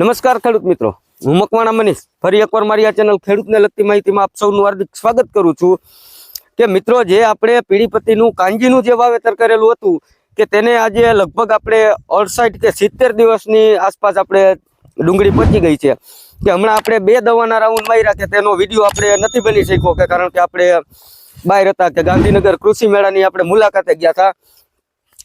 નમસ્કાર ખેડૂત મિત્રો. હું મકવાણા મનીષ. ફરી એકવાર મારી આ ચેનલ ખેડૂતને લગતી માહિતીમાં આપ સૌનું હાર્દિક સ્વાગત કરું છું. કે મિત્રો, જે આપણે પીડીપતિનું કાંજીનું જે વાવેતર કરેલું હતું, કે તેને આજે લગભગ આપણે અડસાઠ કે સિત્તેર દિવસની આસપાસ આપણે ડુંગળી પચી ગઈ છે. કે હમણાં આપણે બે દવાના રાઉન્ડ માર્યા કે તેનો વીડિયો આપણે નથી બની શક્યો કે કારણ કે આપણે બહાર હતા કે ગાંધીનગર કૃષિ મેળાની આપણે મુલાકાતે ગયા હતા.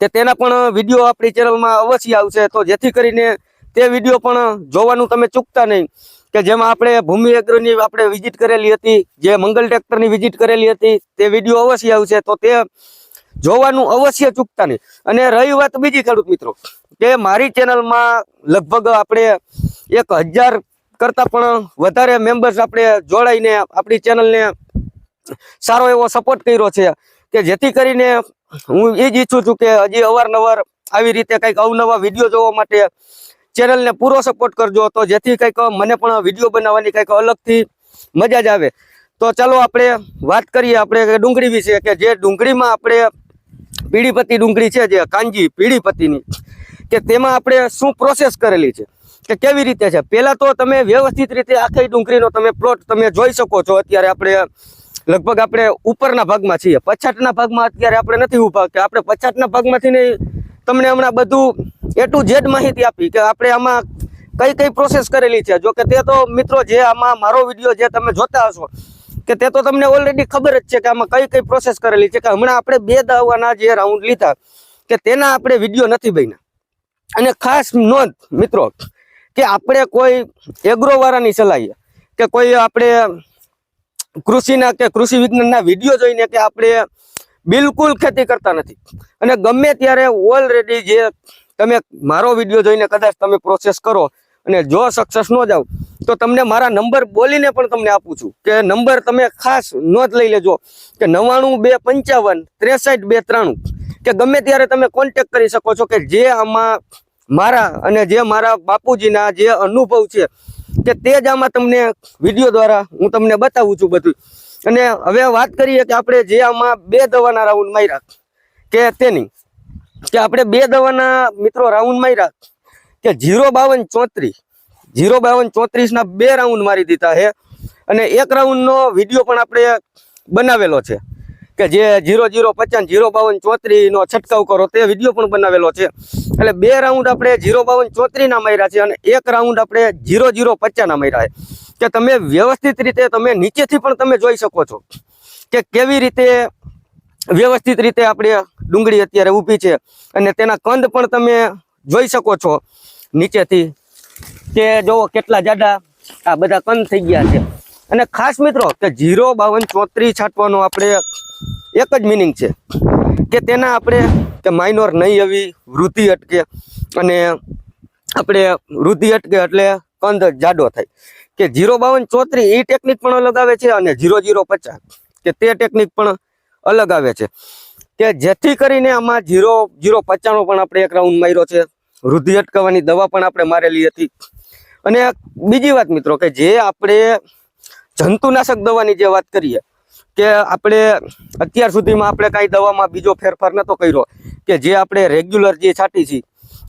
કે તેના પણ વીડિયો આપણી ચેનલમાં અવશ્ય આવશે. તો જેથી કરીને તે વીડિયો પણ જોવાનું તમે ચૂકતા નહીં. કે જેમાં આપણે ભૂમિ એગ્રોની આપણે વિઝિટ કરેલી હતી, જે મંગલ ટ્રેક્ટરની વિઝિટ કરેલી હતી, તે વીડિયો અવશ્ય આવશે. તો તે જોવાનું અવશ્ય ચૂકતા નહીં. અને રહી વાત બીજી ખેડૂત મિત્રો, કે મારી ચેનલમાં લગભગ આપણે એક હજાર કરતાં પણ વધારે મેમ્બર્સ આપણે જોડાઈને આપણી ચેનલને સારો એવો સપોર્ટ કર્યો છે. કે જેથી કરીને હું એ જ ઈચ્છું છું કે હજી અવારનવાર આવી રીતે કંઈક અવનવા વીડિયો જોવા માટે ચેનલને પૂરો સપોર્ટ કરજો. તો જેથી કંઈક મને પણ વીડિયો બનાવવાની કંઈક અલગથી મજા જ આવે. તો ચાલો આપણે વાત કરીએ આપણે ડુંગળી વિશે કે જે ડુંગળીમાં આપણે પીડીપતિ ડુંગળી છે જે કાંજી પીળીપત્તીની, કે તેમાં આપણે શું પ્રોસેસ કરેલી છે? કે કેવી રીતે છે? પહેલાં તો તમે વ્યવસ્થિત રીતે આખી ડુંગળીનો તમે પ્લોટ તમે જોઈ શકો છો. અત્યારે આપણે લગભગ આપણે ઉપરના ભાગમાં છીએ. પછાટના ભાગમાં અત્યારે આપણે નથી ઊભા. કે આપણે પછાટના ભાગમાંથી નહીં તમને હમણાં બધું એ ટુ ઝેડ માહિતી આપી કે આપણે આમાં કઈ કઈ પ્રોસેસ કરેલી છે. જો તે તો મિત્રો જે આમાં મારો વીડિયો જે તમે જોતા હશો, કે તે તો તમને ઓલરેડી ખબર જ છે કે આમાં કઈ કઈ પ્રોસેસ કરેલી છે કે હમણાં આપણે બે દાવાના જે રાઉન્ડ લીધા, કે તેના આપણે વીડિયો નથી બન્યા. અને ખાસ નોંધ મિત્રો, કે આપણે કોઈ એગ્રોવાળાની સલાહીએ, કે કોઈ આપણે કૃષિના કે કૃષિ વિજ્ઞાનના વીડિયો જોઈને કે આપણે બિલકુલ ખેતી કરતા નથી. અને ગમે ત્યારે ઓલરેડી જે તમે મારો વીડિયો જોઈને કદાચ તમે પ્રોસેસ કરો અને જો સક્સેસ ન જાવ, તો તમને મારા નંબર બોલીને પણ તમને આપું છું કે નંબર તમે ખાસ નોંધ લઈ લેજો કે નવ્વાણું બે પંચાવન ત્રેસઠ બે ત્રાણું. કે ગમે ત્યારે તમે કોન્ટેક કરી શકો છો કે જે આમાં મારા અને જે મારા બાપુજીના જે અનુભવ છે, કે તે જ આમાં તમને વીડિયો દ્વારા હું તમને બતાવું છું બધું. અને હવે વાત કરીએ કે આપણે જે આમાં બે દવાના રાઉન્ડ માર્યા, કે તેની કે આપણે બે દવાના મિત્રો રાઉન્ડ માર્યા કે જીરો બાવન ચોત્રીસ. જીરો બાવન ચોત્રીસના બે રાઉન્ડ મારી દીધા છે. અને એક રાઉન્ડનો વીડિયો પણ આપણે બનાવેલો છે. કે જે જીરો જીરો પચાસ જીરો બાવન ચોત્રીસનો છંટકાવ કરો તે વીડિયો પણ બનાવેલો છે. એટલે બે રાઉન્ડ આપણે જીરો બાવન ચોત્રીસના માર્યા છે અને એક રાઉન્ડ આપણે જીરો જીરો પચાસના માર્યા છે. કે તમે વ્યવસ્થિત રીતે તમે નીચેથી પણ તમે જોઈ શકો છો. કે કેવી રીતે વ્યવસ્થિત રીતે આપણે ડુંગળી અત્યારે ઊભી છે અને તેના કંદ પણ તમે જોઈ શકો છો નીચેથી કે જુઓ કેટલા જાડા આ બધા કંદ થઈ ગયા છે. અને ખાસ મિત્રો કે જીરો, બાવન, ચોત્રીસ છાંટવાનો આપણે એક જ મિનિંગ છે કે તેના આપણે કે માઇનોર નહીં આવી વૃદ્ધિ અટકે અને આપણે વૃદ્ધિ અટકે એટલે કંદ જાડો થાય. કે જીરો, બાવન, ચોત્રીસ એ ટેકનિક પણ અલગ આવે છે અને જીરો જીરો, પચાસ કે તે ટેકનિક પણ અલગ આવે છે. કે જેથી કરીને આમાં જીરો જીરો પચાણું પણ આપણે એક રાઉન્ડ માર્યો છે. વૃદ્ધિ અટકાવવાની દવા પણ આપણે મારેલી હતી. અને બીજી વાત મિત્રો, કે જે આપણે જંતુનાશક દવાની જે વાત કરીએ, કે આપણે અત્યાર સુધીમાં આપણે કાંઈ દવામાં બીજો ફેરફાર નહોતો કર્યો, કે જે આપણે રેગ્યુલર જે છાંટી છે,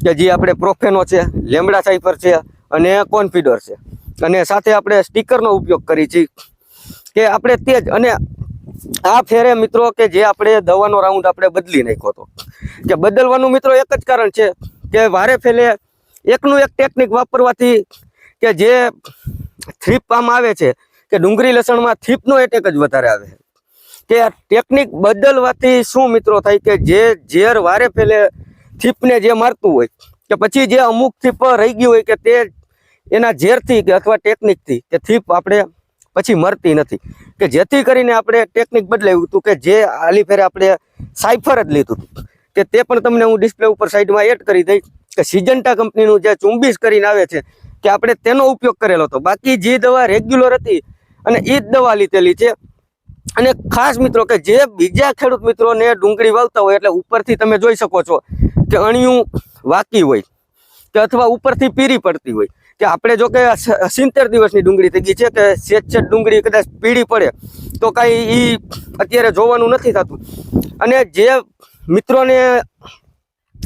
કે જે આપણે પ્રોફેનો છે, લેમડા સાઇફર છે અને કોન્ફિડર છે. અને સાથે આપણે સ્ટીકરનો ઉપયોગ કરી છીએ કે આપણે તે જ, અને આ ફેરે મિત્રો કે જે આપણે દવાનો રાઉન્ડ આપણે બદલી નાખ્યો હતો. કે બદલવાનું મિત્રો એક જ કારણ છે કે વારે ફેલે એકનું એક ટેકનિક વાપરવાથી કે જે થ્રીપ આમ આવે છે કે ડુંગળી લસણમાં થીપનો એટેક જ વધારે આવે. કે ટેકનિક બદલવાથી શું મિત્રો થાય કે જે ઝેર વારે ફેલે થીપને જે મારતું હોય, કે પછી જે અમુક થીપ રહી ગયું હોય કે તે એના ઝેરથી કે અથવા ટેકનિકથી કે થીપ આપણે પછી મરતી નથી. કે જેથી કરીને આપણે ટેકનિક બદલાવ્યું હતું કે જે આલી ફેરે આપણે સાયફર જ લીધું હતું. કે તે પણ તમને હું ડિસ્પ્લે ઉપર સાઈડમાં એડ કરી દઈ કે સિજન્ટા કંપનીનું જે ચુંબીસ કરીને આવે છે, કે આપણે તેનો ઉપયોગ કરેલો હતો. બાકી જે દવા રેગ્યુલર હતી અને એ જ દવા લીધેલી છે. અને ખાસ મિત્રો કે જે બીજા ખેડૂત મિત્રોને ડુંગળી વાવતા હોય એટલે ઉપરથી તમે જોઈ શકો છો કે અણિયું વાકી હોય કે અથવા ઉપરથી પીરી પડતી હોય. કે આપણે જો કે સિત્તેર દિવસની ડુંગળી થઈ ગઈ છે કે સેજ સેજ ડુંગળી કદાચ પીળી પડે, તો કાંઈ એ અત્યારે જોવાનું નથી થતું. અને જે મિત્રોને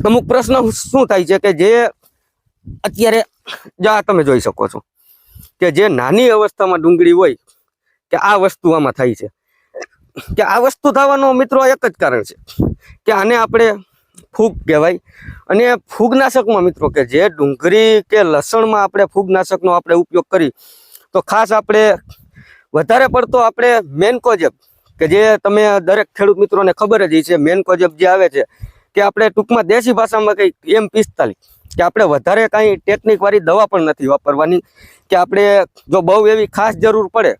અમુક પ્રશ્ન શું થાય છે કે જે અત્યારે, જા તમે જોઈ શકો છો, કે જે નાની અવસ્થામાં ડુંગળી હોય, કે આ વસ્તુ આમાં થાય છે. કે આ વસ્તુ થવાનો મિત્રો એક જ કારણ છે, કે આને આપણે ફૂગ કહેવાય. અને ફૂગનાશકમાં મિત્રો કે જે ડુંગળી કે લસણમાં આપણે ફૂગનાશકનો આપણે ઉપયોગ કરી, તો ખાસ આપણે વધારે પડતો આપણે મેનકોજેબ કે જે તમે દરેક ખેડૂત મિત્રોને ખબર જ છે મેનકોજેબ જે આવે છે કે આપણે ટૂંકમાં દેશી ભાષામાં કંઈક એમ પિસ્તાલીસ, કે આપણે વધારે કાંઈ ટેકનિક વાળી દવા પણ નથી વાપરવાની, કે આપણે જો બહુ એવી ખાસ જરૂર પડે,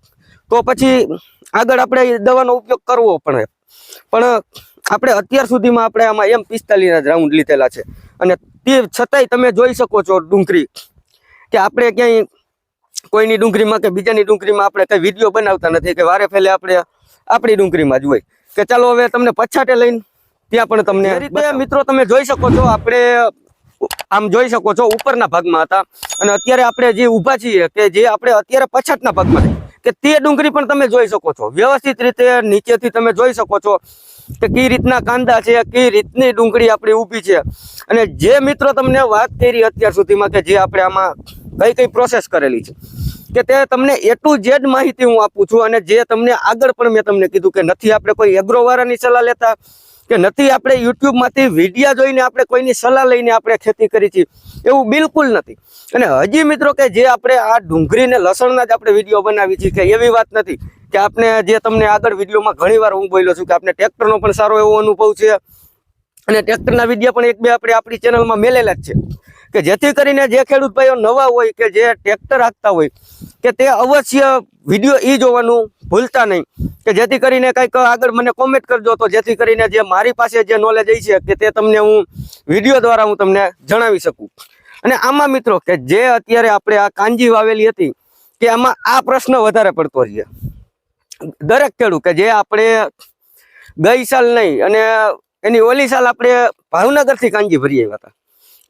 તો પછી આગળ આપણે એ દવાનો ઉપયોગ કરવો પડે. પણ આપણે અત્યાર સુધીમાં આપણે આમાં એમ પિસ્તાલીસ જ રાઉન્ડ લીધેલા છે. અને તે છતાંય તમે જોઈ શકો છો ડુંગળી કે આપણે ક્યાંય કોઈની ડુંગળીમાં કે બીજાની ડુંગળીમાં આપણે કંઈ વીડિયો બનાવતા નથી કે વારે ફેલે આપણે આપણી ડુંગળીમાં જ હોય. કે ચાલો હવે તમને પછાટે લઈને ત્યાં પણ તમને રીતે મિત્રો તમે જોઈ શકો છો આપણે આમ જોઈ શકો છો ઉપરના ભાગમાં હતા. અને અત્યારે આપણે જે ઊભા છીએ કે જે આપણે અત્યારે પછાટના ભાગમાં કે તે ડુંગળી પણ તમે જોઈ શકો છો. વ્યવસ્થિત રીતે નીચેથી તમે જોઈ શકો છો કે કઈ રીતના કાંદા છે, કઈ રીતની ડુંગળી આપણી ઊભી છે. અને જે મિત્રો તમને વાત કરી અત્યાર સુધીમાં કે જે આપણે આમાં કઈ કઈ પ્રોસેસ કરેલી છે, કે તે તમને એ ટુ ઝેડ માહિતી હું આપું છું અને જે તમને આગળ પણ મેં તમને કીધું કે નથી આપણે કોઈ એગ્રોવાળાની સલાહ લેતા, કે નથી આપણે યુટ્યુબમાંથી વિડીયા જોઈને આપણે કોઈની સલાહ લઈને આપણે ખેતી કરી છે. એવું બિલકુલ નથી. અને હજી મિત્રો કે જે આપણે આ ડુંગળીને લસણના જ આપણે વીડિયો બનાવી છે કે એવી વાત નથી કે આપણે જે તમને આગળ વિડીયોમાં ઘણીવાર હું બોલ્યો છું કે આપણે ટ્રેક્ટરનો પણ સારો એવો અનુભવ છે. અને ટ્રેક્ટરના વીડિયો પણ એક બે આપણે આપણી ચેનલમાં મેલેલા જ છે. કે જેથી કરીને જે ખેડૂત ભાઈઓ નવા હોય કે જે ટ્રેક્ટર હાંકતા હોય કે તે અવશ્ય વીડિયો એ જોવાનું ભૂલતા નહીં. કે જેથી કરીને કંઈક આગળ મને કોમેન્ટ કરજો. તો જેથી કરીને જે મારી પાસે જે નોલેજ એ છે કે તે તમને હું વીડિયો દ્વારા હું તમને જણાવી શકું. અને આમાં મિત્રો કે જે અત્યારે આપણે આ કાંજી વાવેલી હતી, કે આમાં આ પ્રશ્ન વધારે પડતો છે. દરેક ખેડૂત કે જે આપણે ગઈ સાલ નહીં અને એની ઓલી સાલ આપણે ભાવનગરથી કાંજી ભરી આવ્યા હતા.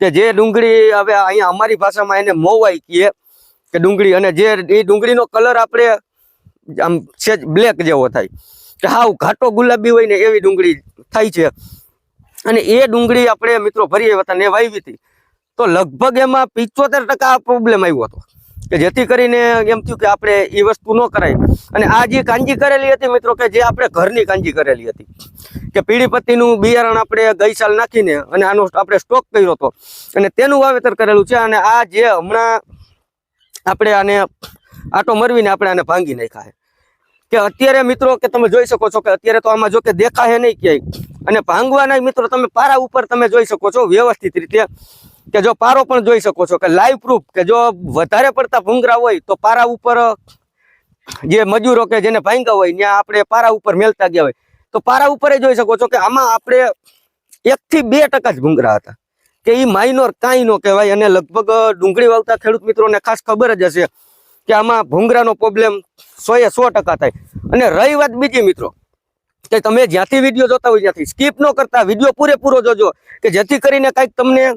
કે જે ડુંગળી હવે અહીંયા અમારી ભાષામાં એને મોવાઈ કહીએ કે ડુંગળી અને જે એ ડુંગળીનો કલર આપણે આમ છે બ્લેક જેવો થાય. કે હાવ ઘાટો ગુલાબી હોય ને એવી ડુંગળી થાય છે. અને એ ડુંગળી આપણે મિત્રો ભરી આવ્યા હતા ને વાવી હતી. તો લગભગ એમાં પિચોતેર ટકા પ્રોબ્લેમ આવ્યો હતો. કે જેથી કરીને એમ થયું કે આપણે એ વસ્તુ ન કરાય. અને આ જે કાંજી કરેલી હતી મિત્રો કે જે આપણે ઘરની કાંજી કરેલી હતી. કે પીળી પત્તીનું બિયારણ આપણે ગઈ સાલ નાખીને અને આનો આપણે સ્ટોક કર્યો હતો. અને તેનું વાવેતર કરેલું છે અને આ જે હમણાં આપણે આને આટો મરવીને આપણે આને ભાંગી નાખ્યા છે. કે અત્યારે મિત્રો કે તમે જોઈ શકો છો કે અત્યારે તો આમાં જો કે દેખાય નહીં ક્યાંય. અને ભાંગવાના મિત્રો તમે પારા ઉપર તમે જોઈ શકો છો વ્યવસ્થિત રીતે કે જો પારો પણ જોઈ શકો છો કે લાઈવ પ્રૂફ કે જો વધારે પડતા ભૂંગરા હોય તો પારા ઉપર, જે મજૂરો કે જેને ભાંગ્યા હોય ત્યાં આપણે પારા ઉપર મેલતા ગયા હોય. તો પારા ઉપર જોઈ શકો છો કે આમાં આપણે એક થી બે ટકા જ ભૂંગરા હતા. કે એ માઇનોર કાંઈ ન કહેવાય અને લગભગ ડુંગળી વાવતા ખેડૂત મિત્રોને ખાસ ખબર જ હશે કે આમાં ભૂંગરાનો પ્રોબ્લેમ સો એ સો ટકા થાય. અને રહી વાત બીજી, મિત્રો, કે તમે જ્યાંથી વીડિયો જોતા હોય ત્યાંથી સ્કીપ ન કરતા વીડિયો પૂરેપૂરો જોજો, કે જેથી કરીને કાંઈક તમને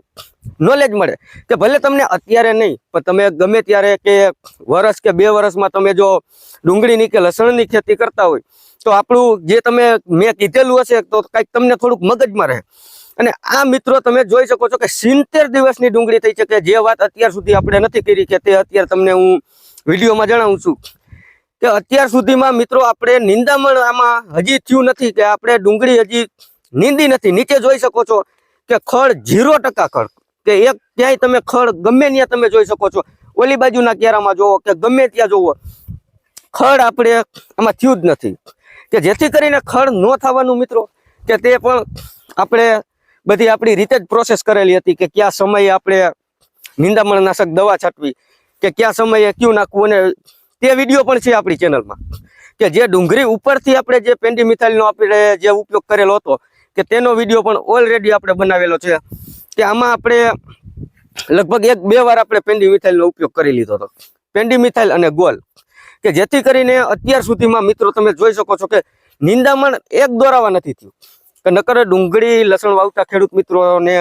નોલેજ મળે. કે ભલે તમને અત્યારે નહીં, પણ તમે ગમે ત્યારે કે વર્ષ કે બે વર્ષમાં તમે જો ડુંગળીની કે લસણની ખેતી કરતા હોય, તો આપણું જે તમે મેં કીધેલું હશે, તો કાંઈક તમને થોડુંક મગજમાં રહે. અને આ, મિત્રો, તમે જોઈ શકો છો કે સિત્તેર દિવસની ડુંગળી થઈ છે, કે જે વાત અત્યાર સુધી આપણે નથી કરી, કે તે અત્યારે તમને હું વિડીયોમાં જણાવું છું કે અત્યાર સુધીમાં મિત્રો આપણે નિંદામણ આમાં હજી થયું નથી કે આપણે ડુંગળી હજી નીંદી નથી. નીચે જોઈ શકો છો કે ખડ ઝીરો ટકા ખડ કે એક ક્યાંય તમે ખડ ગમે ત્યાં તમે જોઈ શકો છો. ઓલી બાજુના ક્યારામાં જોવો કે ગમે ત્યાં જોવો. ખડ આપણે આમાં થયું જ નથી. કે જેથી કરીને ખડ ન થવાનું મિત્રો, કે તે પણ આપણે બધી આપણી રીતે જ પ્રોસેસ કરેલી હતી કે કયા સમયે આપણે નિંદામણનાશક દવા છાંટવી. કે કયા સમયે ક્યું નાખવું અને તે વીડિયો પણ છે આપણી ચેનલમાં. કે જે ડુંગળી ઉપરથી આપણે જે પેન્ડી મિથાઇલનો આપણે જે ઉપયોગ કરેલો હતો, કે તેનો વીડિયો પણ ઓલરેડી આપણે બનાવેલો છે. કે આમાં આપણે લગભગ એક બે વાર આપણે પેન્ડી મિથાઇલનો ઉપયોગ કરી લીધો હતો. પેન્ડી મિથાઇલ અને ગોલ. કે જેથી કરીને અત્યાર સુધીમાં મિત્રો તમે જોઈ શકો છો કે નિંદામણ એક દોરાવા નથી થયું. કે નકર ડુંગળી લસણ વાવતા ખેડૂત મિત્રોને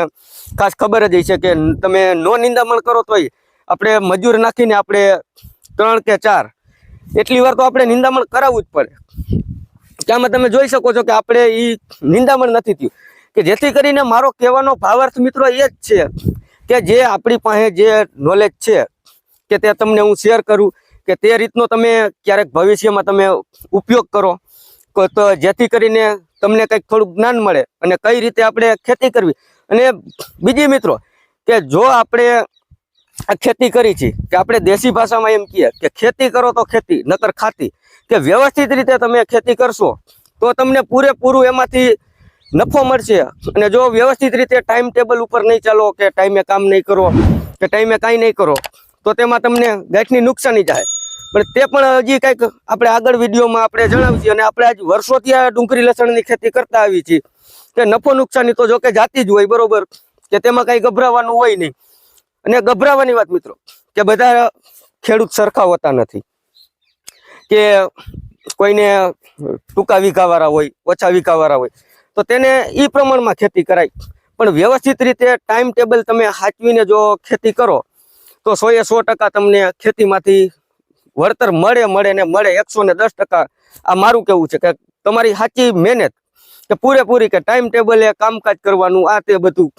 ખાસ ખબર જ છે કે તમે નો નિંદામણ કરો તોય આપણે મજૂર નાખીને આપણે ત્રણ કે ચાર. એટલી વાર તો આપણે નિંદામણ કરાવવું જ પડે. ત્યાંમાં તમે જોઈ શકો છો કે આપણે એ નિંદામણ નથી થયું. કે જેથી કરીને મારો કહેવાનો ભાવાર્થ મિત્રો એ જ છે કે જે આપણી પાસે જે નોલેજ છે કે તે તમને હું શેર કરું, કે તે રીતનો તમે ક્યારેક ભવિષ્યમાં તમે ઉપયોગ કરો તો જેથી કરીને તમને કંઈક થોડુંક જ્ઞાન મળે અને કઈ રીતે આપણે ખેતી કરવી. અને બીજી મિત્રો કે જો આપણે આ ખેતી કરી છે. કે આપણે દેશી ભાષામાં એમ કહીએ કે ખેતી કરો તો ખેતી, નતર ખાતી. કે વ્યવસ્થિત રીતે તમે ખેતી કરશો તો તમને પૂરેપૂરું એમાંથી નફો મળશે. અને જો વ્યવસ્થિત રીતે ટાઈમ ટેબલ ઉપર નહીં ચાલો, કે ટાઈમે કામ નહીં કરો, કે ટાઈમે કાંઈ નહીં કરો, તો તેમાં તમને ગાંઠની નુકસાની જાય. પણ તે પણ હજી કંઈક આપણે આગળ વિડીયોમાં આપણે જણાવીએ અને આપણે આજ વર્ષોથી આ ડુંગળી લસણની ખેતી કરતા આવી છીએ. કે નફો નુકસાની તો જો કે જાતી જ હોય, બરોબર? કે તેમાં કંઈ ગભરાવાનું હોય નહીં. અને ગભરાવાની વાત મિત્રો, કે બધા ખેડૂત સરખા હોતા નથી. કે કોઈને ટૂંકા વીઘાવાળા હોય, ઓછા વીઘાવાળા હોય, તો તેને એ પ્રમાણમાં ખેતી કરાય. પણ વ્યવસ્થિત રીતે ટાઈમ ટેબલ તમે હાચવીને જો ખેતી કરો, તો સો એ સો ટકા તમને ખેતીમાંથી વળતર મળે મળે ને મળે. એકસો ને દસ ટકા આ મારું કેવું છે કે તમારી સાચી મહેનત, કે પૂરેપૂરી કે ટાઈમ ટેબલે કામકાજ કરવાનું, આ તે બધું.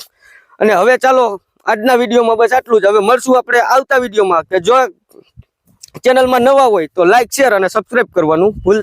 અને હવે ચાલો આજના વિડીયોમાં બસ આટલું જ. હવે મળશું આપણે આવતા વિડીયોમાં. કે જો ચેનલમાં નવા હોય તો લાઈક શેર અને સબસ્ક્રાઈબ કરવાનું ભૂલ